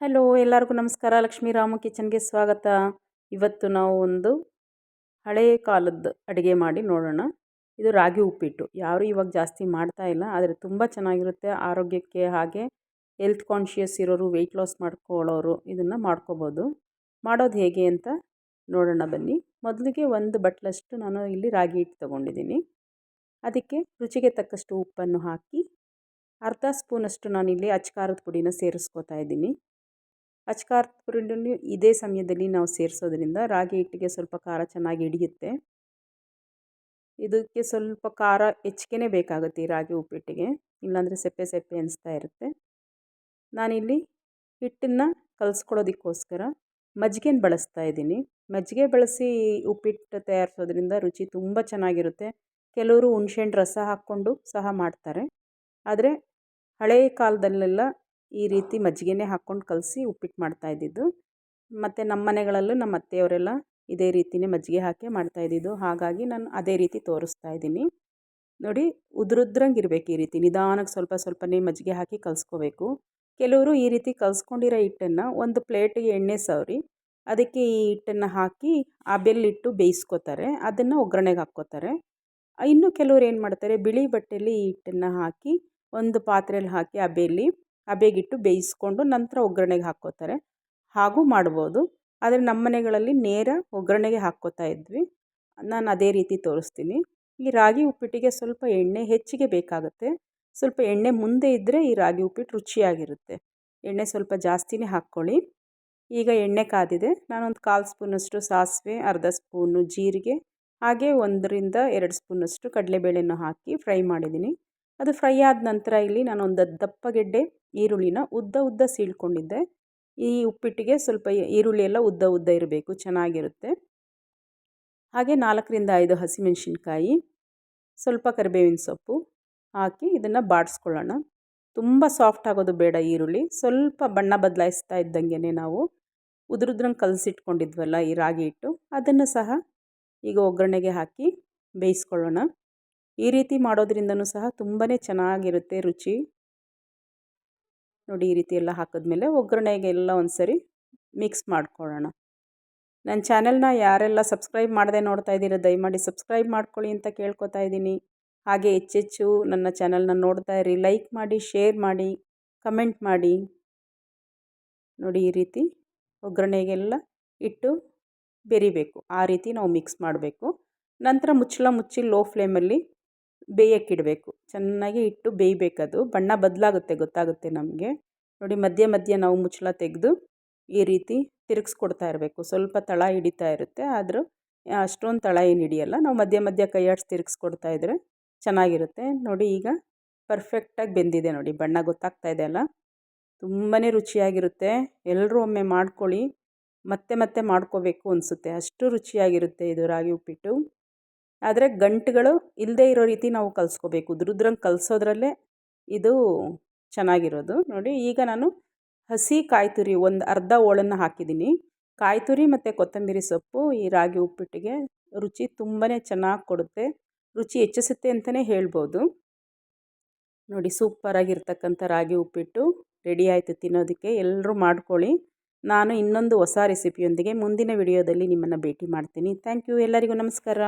Hello, ಎಲ್ಲರಿಗೂ ನಮಸ್ಕಾರ. ಲಕ್ಷ್ಮೀ ರಾಮ ಕಿಚನ್ಗೆ ಸ್ವಾಗತ. ಇವತ್ತು ನಾವು ಒಂದು ಹಳೆಯ ಕಾಲದ ಅಡುಗೆ ಮಾಡಿ ನೋಡೋಣ. ಇದು ರಾಗಿ ಉಪ್ಪಿಟ್ಟು. ಯಾರು ಇವಾಗ ಜಾಸ್ತಿ ಮಾಡ್ತಾ ಇಲ್ಲ, ಆದರೆ ತುಂಬ ಚೆನ್ನಾಗಿರುತ್ತೆ. ಆರೋಗ್ಯಕ್ಕೆ ಹಾಗೆ ಹೆಲ್ತ್ ಕಾನ್ಷಿಯಸ್ ಇರೋರು ವೆಯ್ಟ್ ಲಾಸ್ ಮಾಡ್ಕೊಳ್ಳೋರು ಇದನ್ನು ಮಾಡ್ಕೋಬೋದು. ಮಾಡೋದು ಹೇಗೆ ಅಂತ ನೋಡೋಣ ಬನ್ನಿ. ಮೊದಲಿಗೆ ಒಂದು ಬಟ್ಲಷ್ಟು ನಾನು ಇಲ್ಲಿ ರಾಗಿ ಹಿಟ್ಟು ತೊಗೊಂಡಿದ್ದೀನಿ. ಅದಕ್ಕೆ ರುಚಿಗೆ ತಕ್ಕಷ್ಟು ಉಪ್ಪನ್ನು ಹಾಕಿ, ಅರ್ಧ ಸ್ಪೂನಷ್ಟು ನಾನಿಲ್ಲಿ ಅಚ್ಕಾರದ ಪುಡಿನ ಸೇರಿಸ್ಕೋತಾ ಇದ್ದೀನಿ. ಅಚ್ಕಾರದ ಪುಡಿಯನ್ನು ಇದೇ ಸಮಯದಲ್ಲಿ ನಾವು ಸೇರಿಸೋದ್ರಿಂದ ರಾಗಿ ಹಿಟ್ಟಿಗೆ ಸ್ವಲ್ಪ ಖಾರ ಚೆನ್ನಾಗಿ ಹಿಡಿಯುತ್ತೆ. ಇದಕ್ಕೆ ಸ್ವಲ್ಪ ಖಾರ ಹೆಚ್ಚಿಗೆ ಬೇಕಾಗುತ್ತೆ ಈ ರಾಗಿ ಉಪ್ಪಿಟ್ಟಿಗೆ. ಇಲ್ಲಾಂದರೆ ಸೆಪ್ಪೆ ಸೆಪ್ಪೆ ಅನಿಸ್ತಾ ಇರುತ್ತೆ. ನಾನಿಲ್ಲಿ ಹಿಟ್ಟನ್ನು ಕಲಿಸ್ಕೊಳ್ಳೋದಕ್ಕೋಸ್ಕರ ಮಜ್ಜಿಗೆನ ಬಳಸ್ತಾ ಇದ್ದೀನಿ. ಮಜ್ಜಿಗೆ ಬಳಸಿ ಉಪ್ಪಿಟ್ಟು ತಯಾರಿಸೋದ್ರಿಂದ ರುಚಿ ತುಂಬ ಚೆನ್ನಾಗಿರುತ್ತೆ. ಕೆಲವರು ಹುಣ್ಸೆಹಣ್ಣು ರಸ ಹಾಕ್ಕೊಂಡು ಸಹ ಮಾಡ್ತಾರೆ. ಆದರೆ ಹಳೆಯ ಕಾಲದಲ್ಲೆಲ್ಲ ಈ ರೀತಿ ಮಜ್ಜಿಗೆನೇ ಹಾಕ್ಕೊಂಡು ಕಲಸಿ ಉಪ್ಪಿಟ್ಟು ಮಾಡ್ತಾಯಿದ್ದಿದ್ದು ಮತ್ತು ನಮ್ಮ ಮನೆಗಳಲ್ಲೂ ನಮ್ಮ ಅತ್ತೆಯವರೆಲ್ಲ ಇದೇ ರೀತಿಯೇ ಮಜ್ಜಿಗೆ ಹಾಕಿ ಮಾಡ್ತಾಯಿದ್ದಿದ್ದು ಹಾಗಾಗಿ ನಾನು ಅದೇ ರೀತಿ ತೋರಿಸ್ತಾ ಇದ್ದೀನಿ. ನೋಡಿ ಉದುರುದ್ರಂಗೆ ಇರಬೇಕು ಈ ರೀತಿ. ನಿಧಾನಕ್ಕೆ ಸ್ವಲ್ಪ ಸ್ವಲ್ಪನೇ ಮಜ್ಜಿಗೆ ಹಾಕಿ ಕಲಿಸ್ಕೋಬೇಕು. ಕೆಲವರು ಈ ರೀತಿ ಕಲಿಸ್ಕೊಂಡಿರೋ ಹಿಟ್ಟನ್ನು ಒಂದು ಪ್ಲೇಟಿಗೆ ಎಣ್ಣೆ ಸವರಿ, ಅದಕ್ಕೆ ಈ ಹಿಟ್ಟನ್ನು ಹಾಕಿ ಆ ಬೆಲ್ಲಿಟ್ಟು ಬೇಯಿಸ್ಕೋತಾರೆ. ಅದನ್ನು ಒಗ್ಗರಣೆಗೆ ಹಾಕ್ಕೋತಾರೆ. ಇನ್ನು ಕೆಲವ್ರು ಏನು ಮಾಡ್ತಾರೆ ಬಿಳಿ ಬಟ್ಟೆಯಲ್ಲಿ ಈ ಹಿಟ್ಟನ್ನು ಹಾಕಿ ಒಂದು ಪಾತ್ರೆಯಲ್ಲಿ ಹಾಕಿ ಆ ಬೇಲಿ ಹಬೆಗಿಟ್ಟು ಬೇಯಿಸ್ಕೊಂಡು ನಂತರ ಒಗ್ಗರಣೆಗೆ ಹಾಕ್ಕೋತಾರೆ. ಹಾಗೂ ಮಾಡ್ಬೋದು. ಆದರೆ ನಮ್ಮ ಮನೆಗಳಲ್ಲಿ ನೇರ ಒಗ್ಗರಣೆಗೆ ಹಾಕ್ಕೋತಾ ಇದ್ವಿ. ನಾನು ಅದೇ ರೀತಿ ತೋರಿಸ್ತೀನಿ. ಈ ರಾಗಿ ಉಪ್ಪಿಟ್ಟಿಗೆ ಸ್ವಲ್ಪ ಎಣ್ಣೆ ಹೆಚ್ಚಿಗೆ ಬೇಕಾಗುತ್ತೆ. ಸ್ವಲ್ಪ ಎಣ್ಣೆ ಮುಂದೆ ಇದ್ದರೆ ಈ ರಾಗಿ ಉಪ್ಪಿಟ್ಟು ರುಚಿಯಾಗಿರುತ್ತೆ. ಎಣ್ಣೆ ಸ್ವಲ್ಪ ಜಾಸ್ತಿನೇ ಹಾಕ್ಕೊಳ್ಳಿ. ಈಗ ಎಣ್ಣೆ ಕಾದಿದೆ. ನಾನೊಂದು ಕಾಲು ಸ್ಪೂನಷ್ಟು ಸಾಸಿವೆ, ಅರ್ಧ ಸ್ಪೂನು ಜೀರಿಗೆ, ಹಾಗೆ ಒಂದರಿಂದ ಎರಡು ಸ್ಪೂನಷ್ಟು ಕಡಲೆಬೇಳೆಯನ್ನು ಹಾಕಿ ಫ್ರೈ ಮಾಡಿದ್ದೀನಿ. ಅದು ಫ್ರೈ ಆದ ನಂತರ ಇಲ್ಲಿ ನಾನೊಂದು ದಪ್ಪಗೆಡ್ಡೆ, ಈರುಳ್ಳಿನ ಉದ್ದ ಉದ್ದ ಸೀಳ್ಕೊಂಡಿದ್ದೆ. ಈ ಉಪ್ಪಿಟ್ಟಿಗೆ ಸ್ವಲ್ಪ ಈರುಳ್ಳಿ ಎಲ್ಲ ಉದ್ದ ಉದ್ದ ಇರಬೇಕು, ಚೆನ್ನಾಗಿರುತ್ತೆ. ಹಾಗೆ ನಾಲ್ಕರಿಂದ ಐದು ಹಸಿಮೆಣಸಿನ್ಕಾಯಿ, ಸ್ವಲ್ಪ ಕರಿಬೇವಿನ ಸೊಪ್ಪು ಹಾಕಿ ಇದನ್ನು ಬಾಡಿಸ್ಕೊಳ್ಳೋಣ. ತುಂಬ ಸಾಫ್ಟ್ ಆಗೋದು ಬೇಡ ಈರುಳ್ಳಿ. ಸ್ವಲ್ಪ ಬಣ್ಣ ಬದಲಾಯಿಸ್ತಾ ಇದ್ದಂಗೆ ನಾವು ಉದುರುದ್ರಂಗೆ ಕಲಸಿಟ್ಕೊಂಡಿದ್ವಲ್ಲ ಈ ರಾಗಿ ಹಿಟ್ಟು, ಅದನ್ನು ಸಹ ಈಗ ಒಗ್ಗರಣೆಗೆ ಹಾಕಿ ಬೇಯಿಸ್ಕೊಳ್ಳೋಣ. ಈ ರೀತಿ ಮಾಡೋದ್ರಿಂದನೂ ಸಹ ತುಂಬಾ ಚೆನ್ನಾಗಿರುತ್ತೆ ರುಚಿ. ನೋಡಿ ಈ ರೀತಿ ಎಲ್ಲ ಹಾಕಿದ್ಮೇಲೆ ಒಗ್ಗರಣೆಗೆ ಎಲ್ಲ ಒಂದು ಸರಿ ಮಿಕ್ಸ್ ಮಾಡ್ಕೊಳ್ಳೋಣ ನನ್ನ ಚಾನೆಲ್ನ ಯಾರೆಲ್ಲ ಸಬ್ಸ್ಕ್ರೈಬ್ ಮಾಡದೆ ನೋಡ್ತಾ ಇದ್ದೀರ ದಯಮಾಡಿ ಸಬ್ಸ್ಕ್ರೈಬ್ ಮಾಡ್ಕೊಳ್ಳಿ ಅಂತ ಕೇಳ್ಕೊತಾ ಇದ್ದೀನಿ. ಹಾಗೆ ಹೆಚ್ಚೆಚ್ಚು ನನ್ನ ಚಾನೆಲ್ನ ನೋಡ್ತಾ ಇರಿ ಲೈಕ್ ಮಾಡಿ ಶೇರ್ ಮಾಡಿ ಕಮೆಂಟ್ ಮಾಡಿ. ನೋಡಿ ಈ ರೀತಿ ಒಗ್ಗರಣೆಗೆಲ್ಲ ಇಟ್ಟು ಬೆರಿಬೇಕು. ಆ ರೀತಿ ನಾವು ಮಿಕ್ಸ್ ಮಾಡಬೇಕು. ನಂತರ ಮುಚ್ಚಳ ಮುಚ್ಚಿ ಲೋ ಫ್ಲೇಮಲ್ಲಿ ಬೇಯಕ್ಕಿಡಬೇಕು. ಚೆನ್ನಾಗಿ ಇಟ್ಟು ಬೇಯಬೇಕದು. ಬಣ್ಣ ಬದಲಾಗುತ್ತೆ ಗೊತ್ತಾಗುತ್ತೆ ನಮಗೆ. ನೋಡಿ ಮಧ್ಯೆ ಮಧ್ಯೆ ನಾವು ಮುಚ್ಚಳ ತೆಗೆದು ಈ ರೀತಿ ತಿರುಗಿಸ್ಕೊಡ್ತಾ ಇರಬೇಕು. ಸ್ವಲ್ಪ ತಳ ಹಿಡಿತಾ ಇರುತ್ತೆ. ಆದರೂ ಅಷ್ಟೊಂದು ತಳ ಏನು ಹಿಡಿಯಲ್ಲ. ನಾವು ಮಧ್ಯೆ ಮಧ್ಯೆ ಕೈಯಾಡಿಸಿ ತಿರುಗಿಸ್ಕೊಡ್ತಾ ಇದ್ದರೆ ಚೆನ್ನಾಗಿರುತ್ತೆ. ನೋಡಿ ಈಗ ಪರ್ಫೆಕ್ಟಾಗಿ ಬೆಂದಿದೆ ನೋಡಿ. ಬಣ್ಣ ಗೊತ್ತಾಗ್ತಾ ಇದೆ ಅಲ್ಲ? ತುಂಬಾ ರುಚಿಯಾಗಿರುತ್ತೆ. ಎಲ್ಲರೂ ಒಮ್ಮೆ ಮಾಡ್ಕೊಳ್ಳಿ. ಮತ್ತೆ ಮತ್ತೆ ಮಾಡ್ಕೋಬೇಕು ಅನಿಸುತ್ತೆ. ಅಷ್ಟು ರುಚಿಯಾಗಿರುತ್ತೆ ಇದು ರಾಗಿ ಉಪ್ಪಿಟ್ಟು. ಆದರೆ ಗಂಟುಗಳು ಇಲ್ಲದೆ ಇರೋ ರೀತಿ ನಾವು ಕಲಿಸ್ಕೋಬೇಕು. ಉದುರುದ್ರಂಗೆ ಕಲಿಸೋದ್ರಲ್ಲೇ ಇದು ಚೆನ್ನಾಗಿರೋದು. ನೋಡಿ, ಈಗ ನಾನು ಹಸಿ ಕಾಯಿ ತುರಿ ಒಂದು ಅರ್ಧ ಹೋಳನ್ನು ಹಾಕಿದ್ದೀನಿ. ಕಾಯಿ ತುರಿ ಮತ್ತು ಕೊತ್ತಂಬರಿ ಸೊಪ್ಪು, ಈ ರಾಗಿ ಉಪ್ಪಿಟ್ಟಿಗೆ ರುಚಿ ತುಂಬಾ ಚೆನ್ನಾಗಿ ಕೊಡುತ್ತೆ. ರುಚಿ ಹೆಚ್ಚಿಸುತ್ತೆ ಅಂತಲೇ ಹೇಳ್ಬೋದು. ನೋಡಿ, ಸೂಪರಾಗಿರ್ತಕ್ಕಂಥ ರಾಗಿ ಉಪ್ಪಿಟ್ಟು ರೆಡಿ ಆಯಿತು ತಿನ್ನೋದಕ್ಕೆ. ಎಲ್ಲರೂ ಮಾಡ್ಕೊಳ್ಳಿ. ನಾನು ಇನ್ನೊಂದು ಹೊಸ ರೆಸಿಪಿಯೊಂದಿಗೆ ಮುಂದಿನ ವಿಡಿಯೋದಲ್ಲಿ ನಿಮ್ಮನ್ನು ಭೇಟಿ ಮಾಡ್ತೀನಿ. Thank you. ಎಲ್ಲರಿಗೂ ನಮಸ್ಕಾರ.